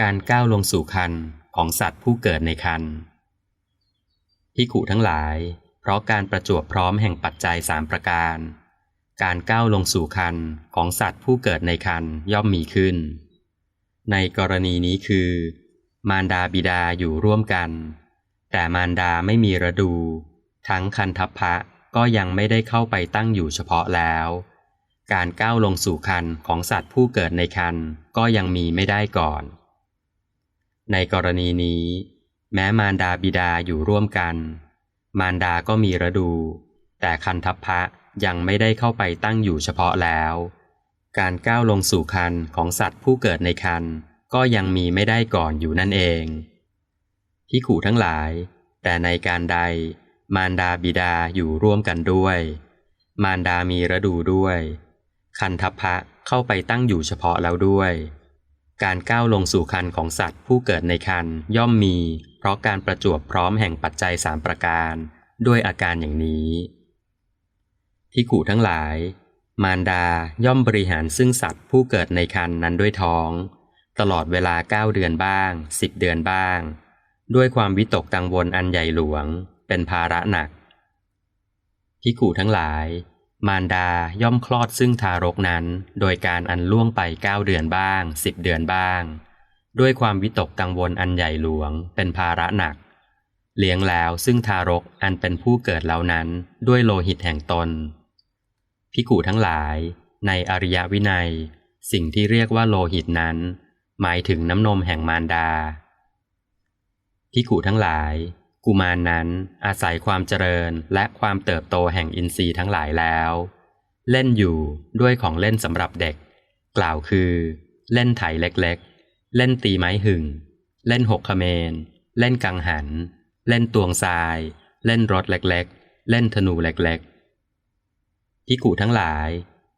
การก้าวลงสู่คันของสัตว์ผู้เกิดในคันพิขุทั้งหลาย เพราะการประจวบพร้อมแห่งปัจจัยสามประการ การก้าวลงสู่คันของสัตว์ผู้เกิดในคันย่อมมีขึ้น ในกรณีนี้คือ มารดาบิดาอยู่ร่วมกัน แต่มารดาไม่มีระดู ทั้งคันทัพพะก็ยังไม่ได้เข้าไปตั้งอยู่เฉพาะแล้ว การก้าวลงสู่คันของสัตว์ผู้เกิดในคันก็ยังมีไม่ได้ก่อน ในกรณีนี้ แม้มารดาบิดาอยู่ร่วมกัน มารดาก็มีระดู แต่คันทัพพะยังไม่ได้เข้าไปตั้งอยู่เฉพาะแล้ว การก้าวลงสู่คันของสัตว์ผู้เกิดในคันก็ยังมีไม่ได้ก่อนอยู่นั่นเองที่ขู่ทั้งหลาย แต่ในการใด มารดาบิดาอยู่ร่วมกันด้วย มารดามีระดูด้วย คันทัพพะเข้าไปตั้งอยู่เฉพาะแล้วด้วย การก้าวลงสู่คันของสัตว์ผู้เกิดในคันย่อมมี เพราะการประจวบพร้อมแห่งปัจจัยสามประการ ด้วยอาการอย่างนี้ที่ขู่ทั้งหลาย มารดาย่อมบริหารซึ่งสัตว์ผู้เกิดในคันนั้นด้วยท้อง ตลอดเวลาเก้าเดือนบ้างสิบเดือนบ้าง ด้วยความวิตกกังวลอันใหญ่หลวง เป็นภาระหนักพิกูทั้งหลาย มารดาย่อมคลอดซึ่งทารกนั้น โดยการอันล่วงไปเก้าเดือนบ้างสิบเดือนบ้าง ด้วยความวิตกกังวลอันใหญ่หลวง เป็นภาระหนัก เลี้ยงแล้วซึ่งทารกอันเป็นผู้เกิดเหล่านั้นด้วยโลหิตแห่งตนพิกูทั้งหลาย ในอริยวินัย สิ่งที่เรียกว่าโลหิตนั้น หมายถึงน้ำนมแห่งมารดาพิกูทั้งหลาย กุมารนนั้นอาศัยความเจริญและความเติบโตแห่งอินทรีย์ทั้งหลายแล้ว เล่นอยู่ด้วยของเล่นสำหรับเด็ก กล่าวคือ เล่นไถเล็กๆ เล่นตีไม้หึงเล่นหกขเมน เล่นกังหัน เล่นตวงทราย เล่นรถเล็กๆ เล่นธนูเล็กๆพิกูทั้งหลาย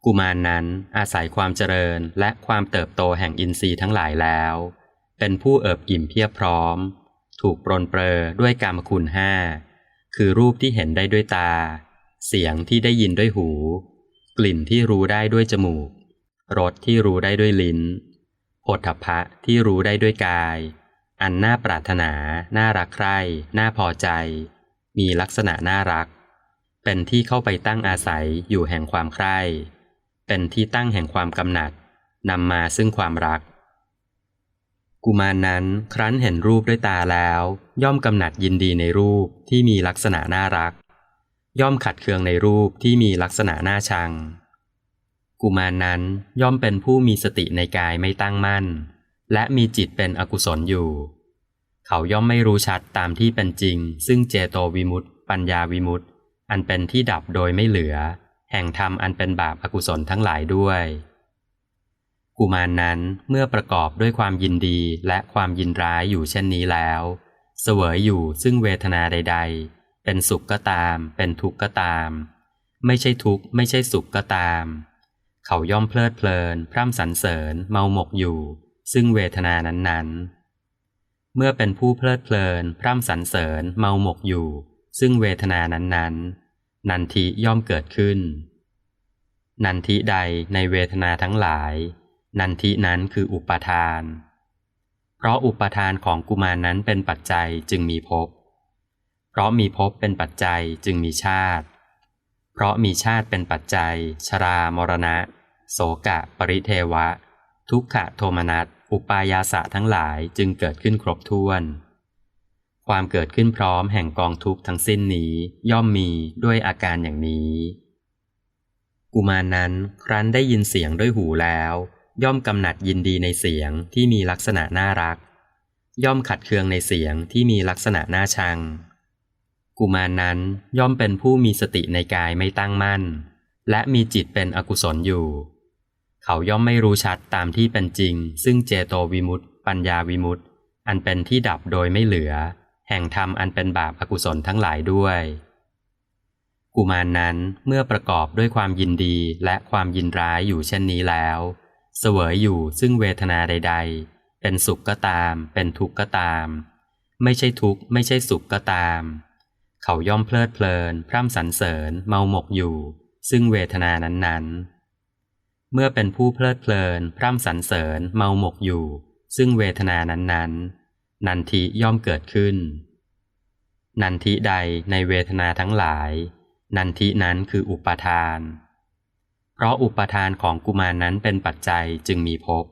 กุมารนนั้นอาศัยความเจริญและความเติบโตแห่งอินทรีย์ทั้งหลายแล้ว เป็นผู้เอิบอิ่มเพียบพร้อม ถูกปรนเปรอด้วยกรรมคุณห้าคือรูปที่เห็นได้ด้วยตา เสียงที่ได้ยินด้วยหู กลิ่นที่รู้ได้ด้วยจมูก รสที่รู้ได้ด้วยลิ้นโผฏฐพะที่รู้ได้ด้วยกาย อันน่าปรารถนา น่ารักใคร่ น่าพอใจ มีลักษณะน่ารัก เป็นที่เข้าไปตั้งอาศัยอยู่แห่งความใคร่ เป็นที่ตั้งแห่งความกำหนัดนำมาซึ่งความรัก กุมารนนั้นครั้นเห็นรูปด้วยตาแล้ว ย่อมกำหนัดยินดีในรูปที่มีลักษณะน่ารัก ย่อมขัดเคืองในรูปที่มีลักษณะน่าชัง กุมารนนั้นย่อมเป็นผู้มีสติในกายไม่ตั้งมั่น และมีจิตเป็นอกุศลอยู่ เขาย่อมไม่รู้ชัดตามที่เป็นจริง ซึ่งเจโตวิมุตต์ปัญญาวิมุตต์อันเป็นที่ดับโดยไม่เหลือ แห่งธรรมอันเป็นบาปอกุศลทั้งหลายด้วย กุมารนนั้นเมื่อประกอบด้วยความยินดีและความยินร้ายอยู่เช่นนี้แล้ว เสวยอยู่ซึ่งเวทนาใด ๆ เป็นสุขก็ตาม เป็นทุกข์ก็ตาม ไม่ใช่ทุกข์ไม่ใช่สุขก็ตาม เขาย่อมเพลิดเพลิน พร่ำสรรเสริญ เมาหมกอยู่ ซึ่งเวทนานั้นๆ เมื่อเป็นผู้เพลิดเพลิน พร่ำสรรเสริญ เมาหมกอยู่ ซึ่งเวทนานั้นๆ นันทิย่อมเกิดขึ้น นันทิใดในเวทนาทั้งหลาย นันทินั้นคืออุปทาน เพราะอุปทานของกุมารนั้นเป็นปัจจัยจึงมีภพ เพราะมีภพเป็นปัจจัยจึงมีชาติ เพราะมีชาติเป็นปัจจัย ชรามรณะ โสกะ ปริเทวะ ทุกขะโทมนัส อุปายาสะทั้งหลายจึงเกิดขึ้นครบถ้วน ความเกิดขึ้นพร้อมแห่งกองทุกข์ทั้งสิ้นนี้ย่อมมีด้วยอาการอย่างนี้ กุมารนนั้นครั้นได้ยินเสียงด้วยหูแล้ว ย่อมกำหนัดยินดีในเสียงที่มีลักษณะน่ารัก ย่อมขัดเคืองในเสียงที่มีลักษณะน่าชัง กุมารนนั้นย่อมเป็นผู้มีสติในกายไม่ตั้งมั่น และมีจิตเป็นอกุศลอยู่ เขาย่อมไม่รู้ชัดตามที่เป็นจริง ซึ่งเจโตวิมุตต์ปัญญาวิมุตต์อันเป็นที่ดับโดยไม่เหลือ แห่งธรรมอันเป็นบาปอากุศลทั้งหลายด้วย กุมารนนั้นเมื่อประกอบด้วยความยินดีและความยินร้ายอยู่เช่นนี้แล้ว เสวยอยู่ซึ่งเวทนาใด ๆ เป็นสุขก็ตาม เป็นทุกข์ก็ตาม ไม่ใช่ทุกข์ไม่ใช่สุขก็ตาม เขาย่อมเพลิดเพลิน พร่ำสรรเสริญ เมาหมกอยู่ ซึ่งเวทนานั้นๆ เมื่อเป็นผู้เพลิดเพลิน พร่ำสรรเสริญ เมาหมกอยู่ ซึ่งเวทนานั้นๆ นันทิย่อมเกิดขึ้น นันทิใดในเวทนาทั้งหลาย นันทินั้นคืออุปาทาน เพราะอุปทานของกุมารนนั้นเป็นปัจจัยจึงมีภพ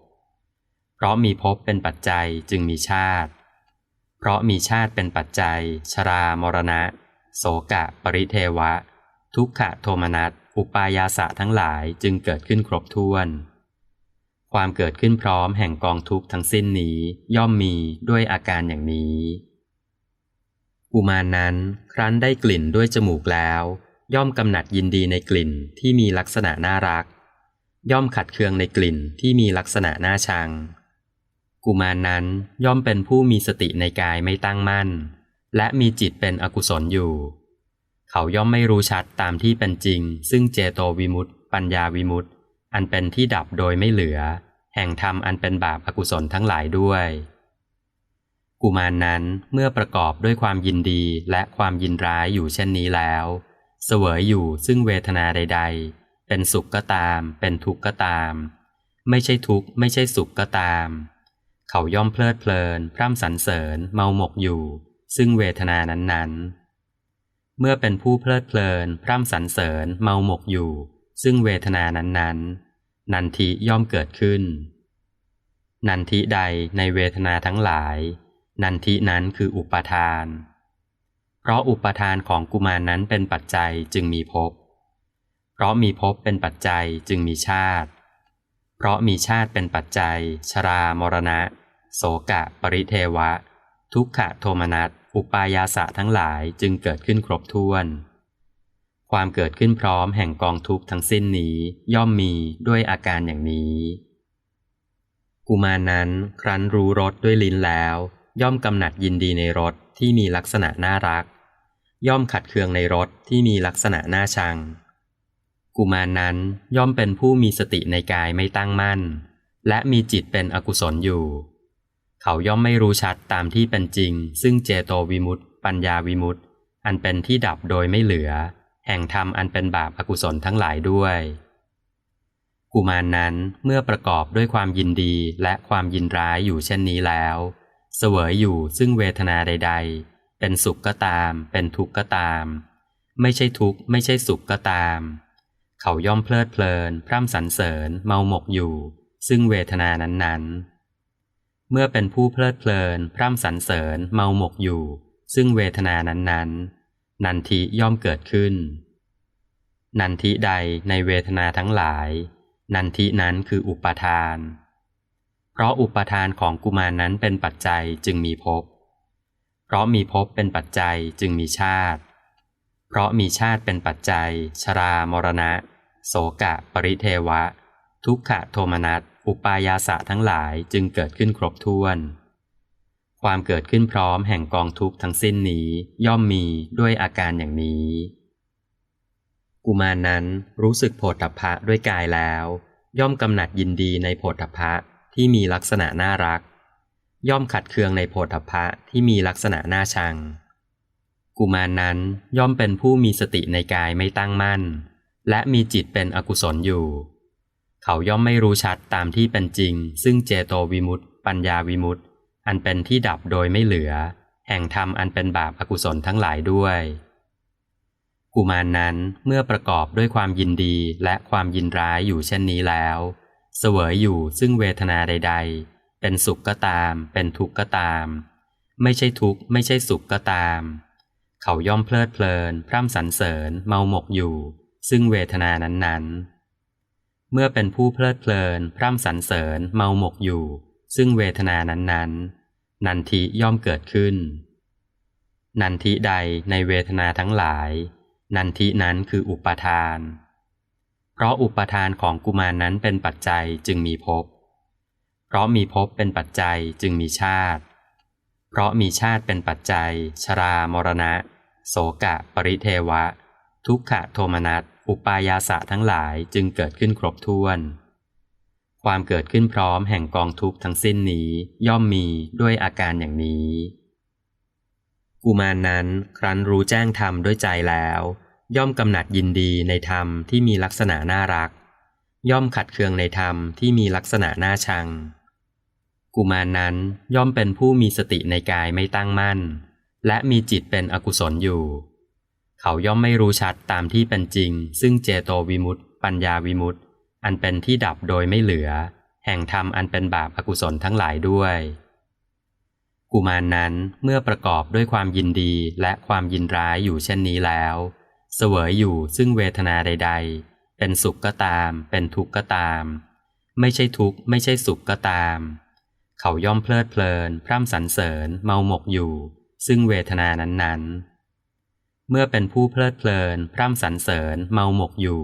เพราะมีภพเป็นปัจจัยจึงมีชาติ เพราะมีชาติเป็นปัจจัย ชรามรณะ โสกะ ปริเทวะ ทุกขะโทมนัส อุปายาสะทั้งหลายจึงเกิดขึ้นครบถ้วน ความเกิดขึ้นพร้อมแห่งกองทุกข์ทั้งสิ้นนี้ย่อมมีด้วยอาการอย่างนี้กุมารนั้นครั้นได้กลิ่นด้วยจมูกแล้ว ย่อมกำหนัดยินดีในกลิ่นที่มีลักษณะน่ารัก ย่อมขัดเคืองในกลิ่นที่มีลักษณะน่าชัง กุมารนั้นย่อมเป็นผู้มีสติในกายไม่ตั้งมั่น และมีจิตเป็นอกุศลอยู่ เขาย่อมไม่รู้ชัดตามที่เป็นจริง ซึ่งเจโตวิมุตติปัญญาวิมุตติอันเป็นที่ดับโดยไม่เหลือ แห่งธรรมอันเป็นบาปอากุศลทั้งหลายด้วย กุมารนั้นเมื่อประกอบด้วยความยินดีและความยินร้ายอยู่เช่นนี้แล้ว เสวยอยู่ซึ่งเวทนาใด ๆ เป็นสุขก็ตาม เป็นทุกข์ก็ตาม ไม่ใช่ทุกข์ไม่ใช่สุขก็ตาม เขาย่อมเพลิดเพลิน พร่ำสรรเสริญ เมาหมกอยู่ ซึ่งเวทนานั้นๆ เมื่อเป็นผู้เพลิดเพลิน พร่ำสรรเสริญ เมาหมกอยู่ ซึ่งเวทนานั้นๆ นันทิย่อมเกิดขึ้น นันทิใดในเวทนาทั้งหลาย นันทินั้นคืออุปาทาน เพราะอุปทานของกุมารนนั้นเป็นปัจจัยจึงมีภพ เพราะมีภพเป็นปัจจัยจึงมีชาติ เพราะมีชาติเป็นปัจจัย ชรามรณะ โสกะ ปริเทวะ ทุกขะโทมนัส อุปายาสะทั้งหลายจึงเกิดขึ้นครบถ้วน ความเกิดขึ้นพร้อมแห่งกองทุกข์ทั้งสิ้นนี้ย่อมมีด้วยอาการอย่างนี้ กุมารนั้นครั้นรู้รสด้วยลิ้นแล้ว ย่อมกำหนัดยินดีในรสที่มีลักษณะน่ารัก ย่อมขัดเคืองในรสที่มีลักษณะน่าชัง กุมารนั้นย่อมเป็นผู้มีสติในกายไม่ตั้งมั่น และมีจิตเป็นอกุศลอยู่ เขาย่อมไม่รู้ชัดตามที่เป็นจริง ซึ่งเจโตวิมุตติปัญญาวิมุตติอันเป็นที่ดับโดยไม่เหลือ แห่งธรรมอันเป็นบาปอากุศลทั้งหลายด้วย กุมารนั้นเมื่อประกอบด้วยความยินดีและความยินร้ายอยู่เช่นนี้แล้ว เสวยอยู่ซึ่งเวทนาใด ๆ เป็นสุขก็ตาม เป็นทุกข์ก็ตาม ไม่ใช่ทุกข์ไม่ใช่สุขก็ตาม เขาย่อมเพลิดเพลิน พร่ำสรรเสริญ เมาหมกอยู่ ซึ่งเวทนานั้นๆ เมื่อเป็นผู้เพลิดเพลิน พร่ำสรรเสริญ เมาหมกอยู่ ซึ่งเวทนานั้นๆ นันทิย่อมเกิดขึ้น นันทิใดในเวทนาทั้งหลาย นันทินั้นคืออุปทาน เพราะอุปทานของกุมารนั้นเป็นปัจจัยจึงมีภพ เพราะมีภพเป็นปัจจัยจึงมีชาติ เพราะมีชาติเป็นปัจจัย ชรามรณะ โสกะ ปริเทวะ ทุกขะโทมนัสอุปายาสะทั้งหลายจึงเกิดขึ้นครบถ้วน ความเกิดขึ้นพร้อมแห่งกองทุกข์ทั้งสิ้นนี้ย่อมมีด้วยอาการอย่างนี้ กุมารนั้นรู้สึกโผฏฐัพพะด้วยกายแล้ว ย่อมกำหนัดยินดีในโผฏฐัพพะที่มีลักษณะน่ารัก ย่อมขัดเคืองในโผฏฐัพะที่มีลักษณะน่าชัง กุมารนั้นย่อมเป็นผู้มีสติในกายไม่ตั้งมั่น และมีจิตเป็นอกุศลอยู่ เขาย่อมไม่รู้ชัดตามที่เป็นจริง ซึ่งเจโตวิมุตติปัญญาวิมุตติอันเป็นที่ดับโดยไม่เหลือ แห่งธรรมอันเป็นบาปอากุศลทั้งหลายด้วย กุมารนั้นเมื่อประกอบด้วยความยินดีและความยินร้ายอยู่เช่นนี้แล้ว เสวยอยู่ซึ่งเวทนาใด ๆ เป็นสุขก็ตาม เป็นทุกข์ก็ตาม ไม่ใช่ทุกข์ไม่ใช่สุขก็ตาม เขาย่อมเพลิดเพลิน พร่ำสรรเสริญ เมาหมกอยู่ ซึ่งเวทนานั้นๆ เมื่อเป็นผู้เพลิดเพลิน พร่ำสรรเสริญ เมาหมกอยู่ ซึ่งเวทนานั้นๆ นันทิย่อมเกิดขึ้น นันทิใดในเวทนาทั้งหลาย นันทินั้นคืออุปทาน เพราะอุปทานของกุมารนั้นเป็นปัจจัยจึงมีภพ เพราะมีภพเป็นปัจจัยจึงมีชาติ เพราะมีชาติเป็นปัจจัย ชรามรณะ โสกะ ปริเทวะ ทุกขะโทมนัส อุปายาสะทั้งหลายจึงเกิดขึ้นครบถ้วน ความเกิดขึ้นพร้อมแห่งกองทุกข์ทั้งสิ้นนี้ย่อมมีด้วยอาการอย่างนี้กุมารนั้นครั้นรู้แจ้งธรรมด้วยใจแล้ว ย่อมกำหนัดยินดีในธรรมที่มีลักษณะน่ารัก ย่อมขัดเคืองในธรรมที่มีลักษณะน่าชัง กุมารนั้นย่อมเป็นผู้มีสติในกายไม่ตั้งมั่น และมีจิตเป็นอกุศลอยู่ เขาย่อมไม่รู้ชัดตามที่เป็นจริง ซึ่งเจโตวิมุตติปัญญาวิมุตติอันเป็นที่ดับโดยไม่เหลือ แห่งธรรมอันเป็นบาปอากุศลทั้งหลายด้วย กุมารนั้นเมื่อประกอบด้วยความยินดีและความยินร้ายอยู่เช่นนี้แล้ว เสวยอยู่ซึ่งเวทนาใด ๆ เป็นสุขก็ตาม เป็นทุกข์ก็ตาม ไม่ใช่ทุกข์ไม่ใช่สุขก็ตาม เขาย่อมเพลิดเพลิน พร่ำสรรเสริญ เมาหมกอยู่ ซึ่งเวทนานั้นๆ เมื่อเป็นผู้เพลิดเพลิน พร่ำสรรเสริญ เมาหมกอยู่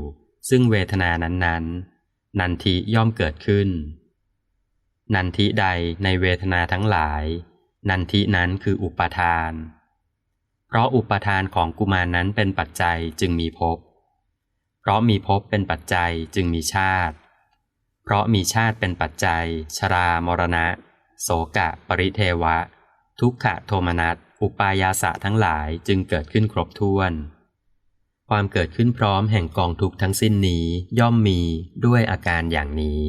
ซึ่งเวทนานั้นๆ นันทิย่อมเกิดขึ้น นันทิใดในเวทนาทั้งหลาย นันทินั้นคืออุปทาน เพราะอุปทานของกุมารนั้นเป็นปัจจัยจึงมีภพ เพราะมีภพเป็นปัจจัยจึงมีชาติ เพราะมีชาติเป็นปัจจัย ชรามรณะ โสกะ ปริเทวะ ทุกขะโทมนัสอุปายาสะทั้งหลายจึงเกิดขึ้นครบถ้วน ความเกิดขึ้นพร้อมแห่งกองทุกทั้งสิ้นนี้ย่อมมีด้วยอาการอย่างนี้